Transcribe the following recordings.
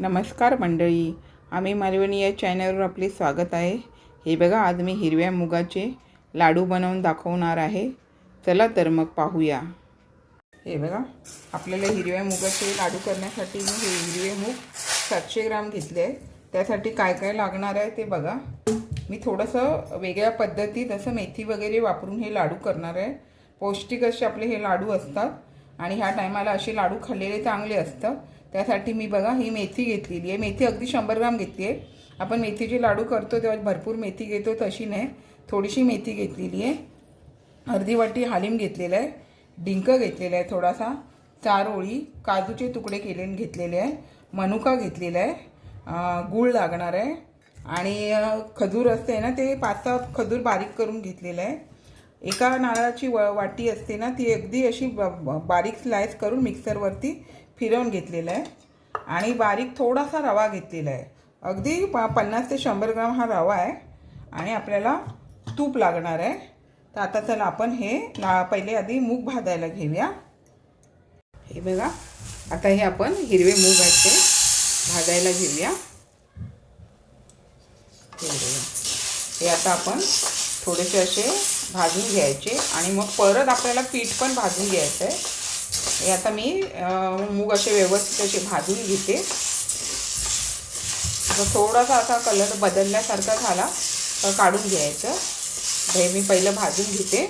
नमस्कार मंडळी आम्ही मालवणी या चॅनलवर आपले स्वागत आहे. हे बघा आज मी हिरव्या मुगाचे लाडू बनवून दाखवणार आहे. चला तर मग पाहूया. हे बघा आपल्याला हिरव्या मुगाचे लाडू करण्यासाठी मी हे हिरवे मूग सातशे ग्राम घेतले आहे त्यासाठी काय काय लागणार आहे ते बघा. मी थोडंसं वेगळ्या पद्धतीत असं मेथी वगैरे वापरून हे लाडू करणार आहे. पौष्टिक असे आपले हे लाडू असतात. आणि ह्या टायमाला असे लाडू खाल्लेले चांगले असतात. त्यासाठी मी बघा ही मेथी घेतलेली आहे. मेथी अगदी शंभर ग्राम घेतली आहे. आपण मेथीचे लाडू करतो तेव्हा भरपूर मेथी घेतो तशी नाही. थोडीशी मेथी घेतलेली आहे. अर्धी वाटी हालीम घेतलेलं आहे. डिंक घेतलेला आहे थोडासा. चार ओळी काजूचे तुकडे केले घेतलेले आहे. मनुका घेतलेला आहे. गूळ लागणार आहे. आणि खजूर असते ना ते पाच सहा खजूर बारीक करून घेतलेलं आहे. एका नारळाची व वाटी असते ना ती अगदी अशी ब- बारीक स्लाइस करून मिक्सरवरती फिरवून घेतलेलं आहे. आणि बारीक थोडासा रवा घेतलेला आहे. अगदी प पन्नास ते शंभर ग्राम हा रवा आहे. आणि आपल्याला तूप लागणार आहे. तर आता चला आपण हे ला पहिले आधी मूग भाजायला घेऊया. हे बघा आता हे आपण हिरवे मूग आहेत ते भाजायला घेऊया. हे आता आपण थोडेसे असे भाजून घ्यायचे. आणि मग परत आपल्याला पीठ पण भाजून घ्यायचं आहे. आता मी मूग असे व्यवस्थित असे भाजून घेते. थोडासा असा कलर बदलल्यासारखा झाला तर काढून घ्यायचं. हे मी पहिलं भाजून घेते.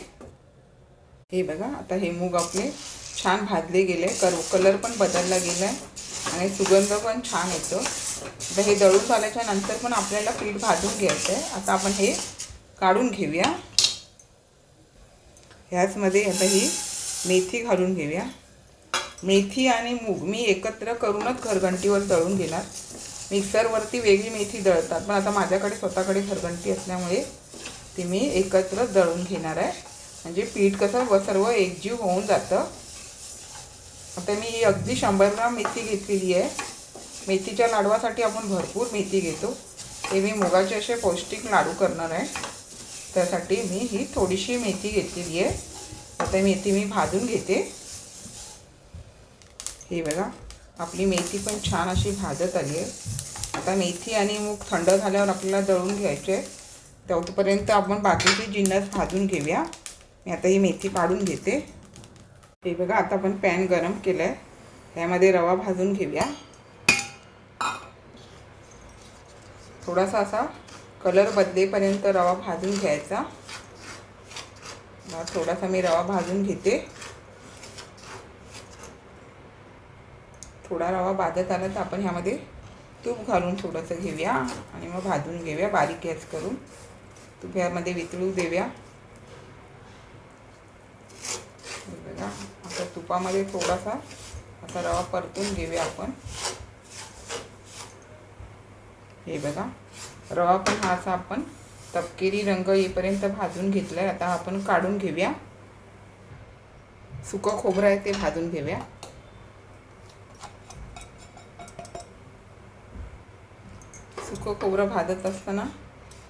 हे बघा आता हे मूग आपले छान भाजले गेले. कर कलर पण बदलला गेला आहे आणि सुगंध पण छान येतो. आता हे दळून झाल्याच्यानंतर पण आपल्याला पीठ भाजून घ्यायचं आहे आता आपण हे काढून घेऊया. ह्याचमध्ये आता ही मेथी घालून घेऊया. मेथी आणि मूग मी एकत्र करूनच घरघंटीवर दळून घेणार. मिक्सरवरती वेगळी मेथी दळतात. पण आता माझ्याकडे स्वतःकडे घरघंटी असल्यामुळे ती मी एकत्र दळून घेणार आहे. म्हणजे पीठ कसं व सर्व एकजीव होऊन जातं. आता मी ही अगदी शंभर ग्राम मेथी घेतलेली आहे. मेथीच्या लाडवासाठी आपण भरपूर मेथी घेतो. ते मी मुगाचे असे पौष्टिक लाडू करणार आहे. त्यासाठी मी ही थोडीशी मेथी घेतलेली आहे. आता मेथी मी भाजून घेते. हे बघा आपली मेथी पण छान अशी भाजत आली आहे. आता मेथी आणि मूग थंड झाल्यावर आपल्याला दळून घ्यायचे आहे तेवढपर्यंत आपण बाकीची जिन्नस भाजून घेऊया. मी आता ही मेथी काढून घेते. हे बघा आता आपण पॅन गरम केलं आहे त्यामध्ये रवा भाजून घेऊया. थोडासा असा कलर बदलेपर्यंत रवा भाजून घ्यायचा. थोडासा मी रवा भाजून घेते. थोडा रवा भाजत आला तर आपण ह्यामध्ये तूप घालून थोडंसं घेऊया आणि मग भाजून घेऊया बारीक गॅस करून. तूप ह्यामध्ये वितळू देऊया. बघा आता तुपामध्ये थोडासा आता रवा परतून घेऊया आपण. हे बघा रवा पण हा असा आपण तपकिरी रंग येईपर्यंत भाजून घेतला आहे आता आपण काढून घेऊया. सुकं खोबरं आहे ते भाजून घेऊया. सुकं खोबरं भाजत असताना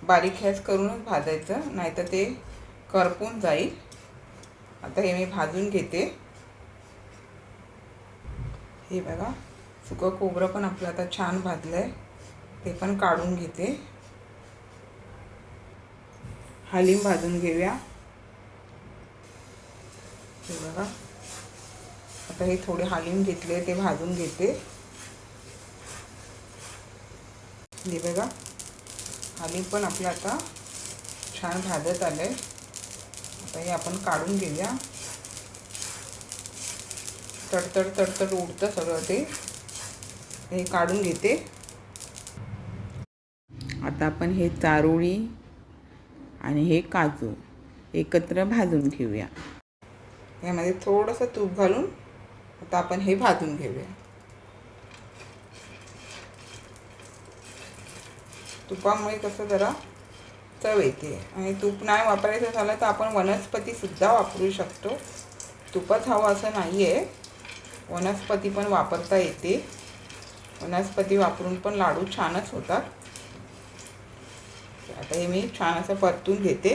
बारीक गॅस करूनच भाजायचं नाहीतर ते करपून जाईल. आता हे मी भाजून घेते. हे बघा सुकं खोबरं पण आपलं आता छान भाजलं आहे ते पण काढून घेते. हालीम भाजून घेऊया. हे बघा. आता हे थोडे हालीम घेतले ते भाजून घेते. हे बघा. आलू पण आपलं आता छान भाजत आलं आहे आता हे आपण काढून घेऊया. तडतड तडतड उडतं सगळं ते. हे काढून घेते. आता आपण हे चारोळी आणि हे काजू एकत्र भाजून घेऊया. यामध्ये थोडंसं तूप घालून आता आपण हे भाजून घेऊया. तुपामुळे कसं जरा चव येते. आणि तूप नाही वापरायचं झालं तर आपण वनस्पतीसुद्धा वापरू शकतो. तुपच हवं असं नाही आहे वनस्पती पण वापरता येते. वनस्पती वापरून पण लाडू छानच होतात. आता हे मी छान असं परतून घेते.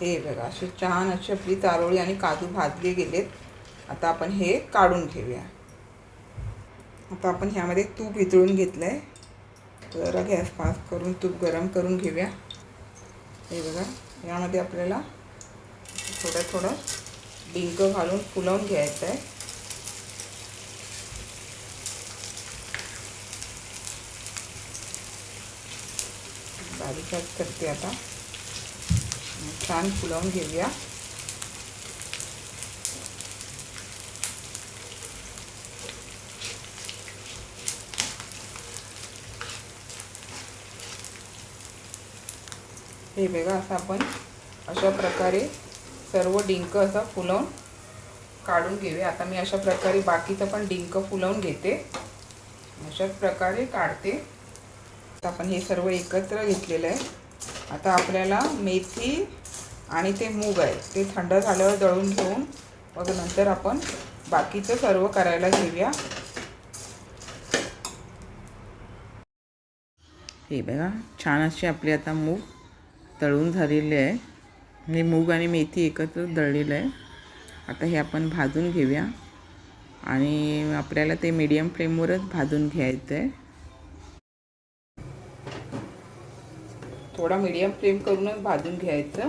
हे बघा असे छान अशी आपली चारोळी आणि काजू भाजले गेलेत. आता आपण हे काढून घेऊया. आता आपण ह्यामध्ये तूप वितळून घेतलं आहे जरा गॅस फास्ट करून तूप गरम करून घेऊया. हे बघा यामध्ये आपल्याला थोडं थोडं डिंक घालून फुलवून घ्यायचं आहे. बारीकच करते आता. छान फुलवून घेऊया. हे बघा असं आपण अशा प्रकारे सर्व डिंक असं फुलवून काढून घेऊया. आता मी अशा प्रकारे बाकीचं पण डिंक फुलवून घेते. अशाच प्रकारे काढते. आपण हे सर्व एकत्र घेतलेलं आहे. आता आपल्याला मेथी आणि ते मूग आहे ते थंड झाल्यावर दळून घेऊन मग नंतर आपण बाकीचं सर्व करायला घेऊया. हे बघा छान असे आपले आता मूग तळून झालेले आहे. आणि मूग आणि मेथी एकत्र दळलेलं आहे. आता हे आपण भाजून घेऊया. आणि आपल्याला ते मीडियम फ्लेमवरच भाजून घ्यायचं आहे थोडा मीडियम फ्लेम करूनच भाजून घ्यायचं.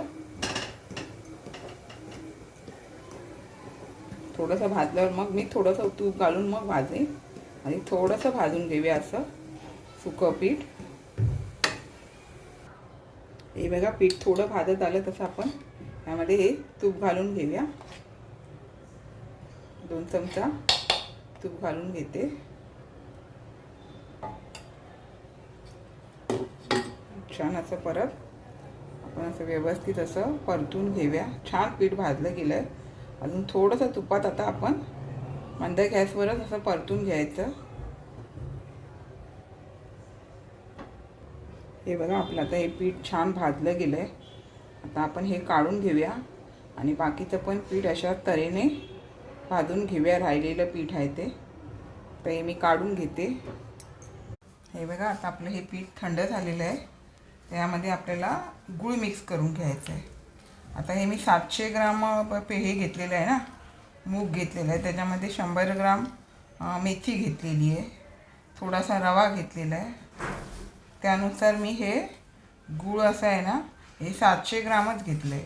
थोडंसं भाजल्यावर मग मी थोडंसं तूप घालून मग भाजेन. आणि थोडंसं भाजून घेऊया असं सुकं पीठ. हे बघा पीठ थोडं भाजत आलं तसं आपण यामध्ये हे तूप घालून घेऊया. दोन चमचा तूप घालून घेते. छान असं परत आपण असं व्यवस्थित असं परतून घेऊया. छान पीठ भाजलं गेलं आहे अजून थोडंसं तुपात आता आपण मंद गॅसवरच असं परतून घ्यायचं. हे बघा आपलं आता हे पीठ छान भाजलं गेलं आहे आता आपण हे काढून घेऊया. आणि बाकीचं पण पीठ अशा तऱ्हेने भाजून घेऊया. राहिलेलं पीठ आहे ते. तर हे मी काढून घेते. हे बघा आता आपलं हे पीठ थंड झालेलं आहे. त्यामध्ये आपल्याला गूळ मिक्स करून घ्यायचं आहे. आता हे मी सातशे ग्राम पे हे घेतलेलं आहे ना. मूग घेतलेलं आहे. त्याच्यामध्ये शंभर ग्राम मेथी घेतलेली आहे. थोडासा रवा घेतलेला आहे. त्यानुसार मी हे गूळ असं आहे ना हे सातशे ग्रामच घेतलं आहे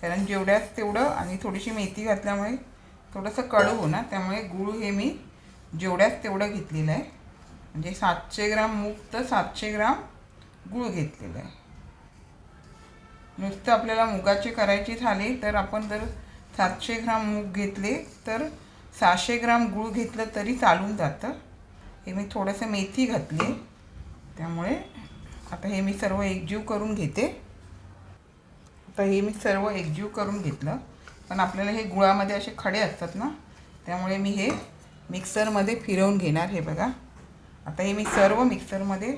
कारण जेवढ्याच तेवढं आणि थोडीशी मेथी घातल्यामुळे थोडंसं कडू हो ना त्यामुळे गूळ हे मी जेवढ्याच तेवढं घेतलेलं आहे. म्हणजे सातशे ग्राम मूग तर सातशे ग्राम गूळ घेतलेलं आहे. नुसतं आपल्याला मुगाचे करायचे झाले तर आपण जर सातशे ग्राम मूग घेतले तर सहाशे ग्राम गूळ घेतलं तरी चालून जातं. हे मी थोडंसं मेथी घातली त्यामुळे आता हे मी सर्व एकजीव करून घेते. आता हे मी सर्व एकजीव करून घेतलं. पण आपल्याला हे गुळामध्ये असे खडे असतात ना त्यामुळे मी हे मिक्सरमध्ये फिरवून घेणार हे बघा. आता हे मी सर्व मिक्सरमध्ये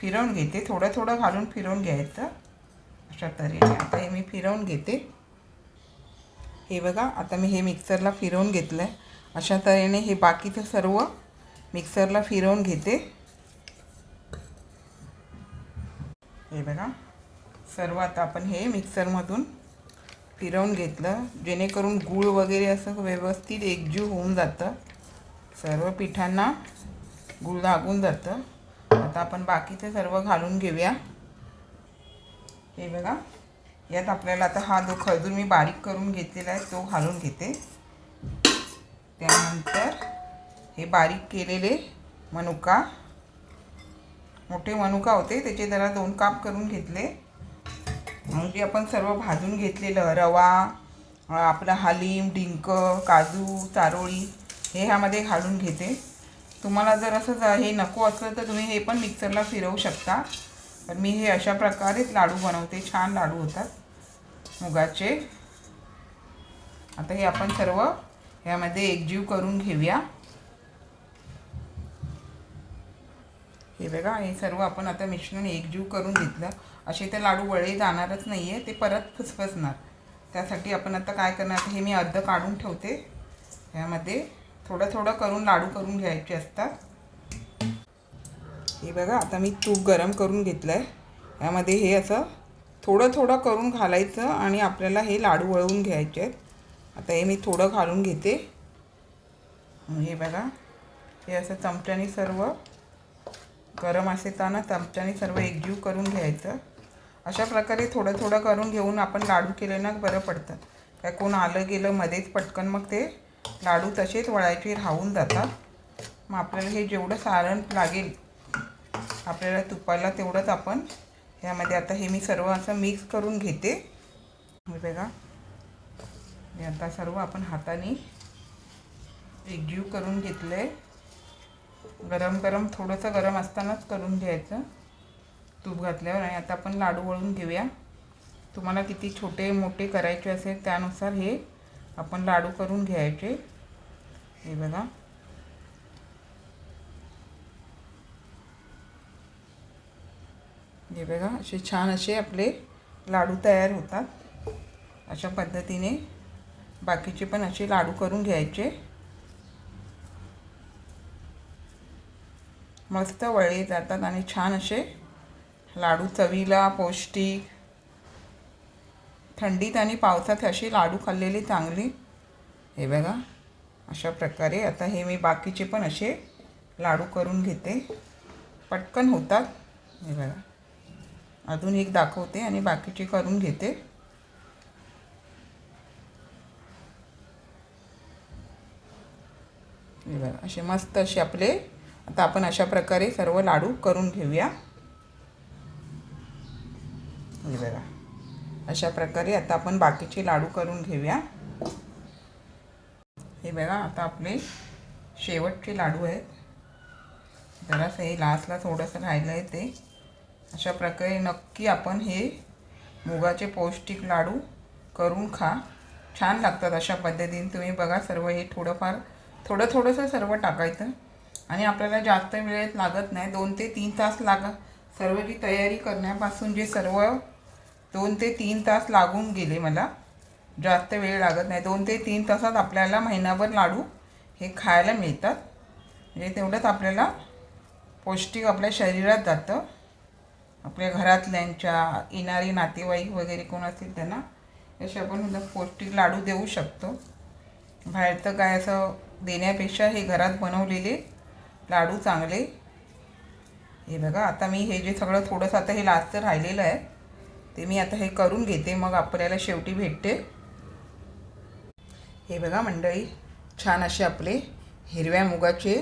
फिरवून घेते. थोडं थोडं घालून फिरवून घ्यायचं. अशा तऱ्हेने आता हे मी फिरवून घेते. हे बघा आता मी हे मिक्सरला फिरवून घेतलं आहे अशा तऱ्हेने हे बाकीचं सर्व मिक्सरला फिरवून घेते. हे बघा. सर्व आता आपण हे मिक्सरमधून फिरवून घेतलं. जेणेकरून गूळ वगैरे असं व्यवस्थित एकजीव होऊन जातं. सर्व पिठांना गूळ लागून जातं. आता आपण बाकीचे सर्व घालून घेऊया. हे बघा. यात आपल्याला आता हा जो खजूर मी बारीक करून घेतलेला आहे तो घालून घेते. त्यानंतर हे बारीक केलेले मनुका. मोठे मनुका होते त्याचे जरा दोन काप करून घेतले. म्हणजे आपण सर्व भाजून घेतलेलं रवा आपला हालीम डिंक काजू चारोळी हे ह्यामध्ये घालून घेते. तुम्हाला जर असं हे नको असलं तर तुम्ही हे पण मिक्सरला फिरवू शकता. पण मी हे अशा प्रकारेच लाडू बनवते छान लाडू होतात मुगाचे. आता हे आपण सर्व ह्यामध्ये एकजीव करून घेऊया. हे बघा हे सर्व आपण आता मिश्रण एकजीव करून घेतलं. असे ते लाडू वळे जाणारच नाही आहे ते परत फुसफसणार. त्यासाठी आपण आता काय करणार हे मी अर्ध काढून ठेवते. ह्यामध्ये थोडं थोडं करून लाडू करून घ्यायचे असतात. हे बघा आता मी तूप गरम करून घेतलं आहे यामध्ये हे असं थोडं थोडं करून घालायचं आणि आपल्याला हे लाडू वळवून घ्यायचे आहेत. आता हे मी थोडं घालून घेते. हे बघा हे असं चमच्याने सर्व गरम असताना चमच्याने सर्व एकजीव करून घ्यायचं. अशा प्रकारे थोडं थोडं करून घेऊन आपण लाडू केले ना बरं पडतं काय कोण आलं गेलं मध्येच पटकन मग ते लाडू तसेच वळायचे राहून जातात. मग आपल्याला हे जेवढं सारण लागेल आपल्याला तुपाला तेवढंच आपण ह्यामध्ये आता हे मी सर्व असं मिक्स करून घेते. बघा. हे आता सर्व आपण हाताने एकजीव करून घेतलं आहे गरम गरम थोडंसं गरम असतानाच करून घ्यायचं. तूप घातल्यावर आणि आता आपण लाडू वळून घेऊया. तुम्हाला किती छोटे मोठे करायचे असेल त्यानुसार हे आपण लाडू करून घ्यायचे. हे बघा. हे बघा असे छान असे आपले लाडू तयार होतात. अशा पद्धतीने बाकीचे पण असे लाडू करून घ्यायचे. मस्त वळे जातात आणि छान असे लाडू चवीला पौष्टिक. थंडीत आणि पावसात असे लाडू खाल्लेले चांगले. हे बघा अशा प्रकारे आता हे मी बाकीचे पण असे लाडू करून घेते. पटकन होतात. हे बघा अजून एक दाखवते आणि बाकीचे करून घेते. हे बघा असे मस्त असे आपले आता आपण अशा प्रकारे सर्व लाडू करून घेऊया. हे बघा. अशा प्रकारे आता आपण बाकीचे लाडू करून घेऊया. हे बघा आता आपले शेवटचे लाडू आहेत. जरासं हे लास्टला थोडंसं राहिलं आहे ते. अशा प्रकारे नक्की आपण हे मुगाचे पौष्टिक लाडू करून खा. छान लागतात अशा पद्धतीने. तुम्ही बघा सर्व हे थोडंफार थोडं थोडंसं सर्व टाकायचं. आणि आपल्याला जास्त वेळेत लागत नाही. दोन ते तीन तास लागा सर्वची तयारी करण्यापासून जे सर्व दोन ते तीन तास लागून गेले मला जास्त वेळ लागत नाही. दोन ते तीन तासात आपल्याला महिनाभर लाडू हे खायला मिळतात. म्हणजे तेवढंच आपल्याला पौष्टिक आपल्या शरीरात जातं. आपल्या घरातल्यांच्या येणारे नातेवाईक वगैरे कोण असतील त्यांना असे आपण पौष्टिक लाडू देऊ शकतो. बाहेरचं काय असं देण्यापेक्षा हे घरात बनवलेले लाडू चांगले. हे बघा आता मी हे जे सगळं थोडंसं आता हे लास्टचं राहिलेलं आहे ते मी आता हे करून घेते मग आपल्याला शेवटी भेटते. हे बघा मंडळी छान असे आपले हिरव्या मुगाचे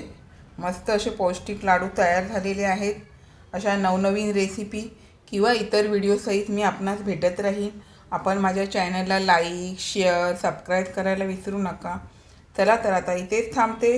मस्त असे पौष्टिक लाडू तयार झालेले आहेत. अशा नवनवीन रेसिपी किंवा इतर व्हिडिओसहित मी आपणास भेटत राहीन. आपण माझ्या चॅनलला लाईक शेअर सबस्क्राईब करायला विसरू नका. चला तर आता इथेच थांबते.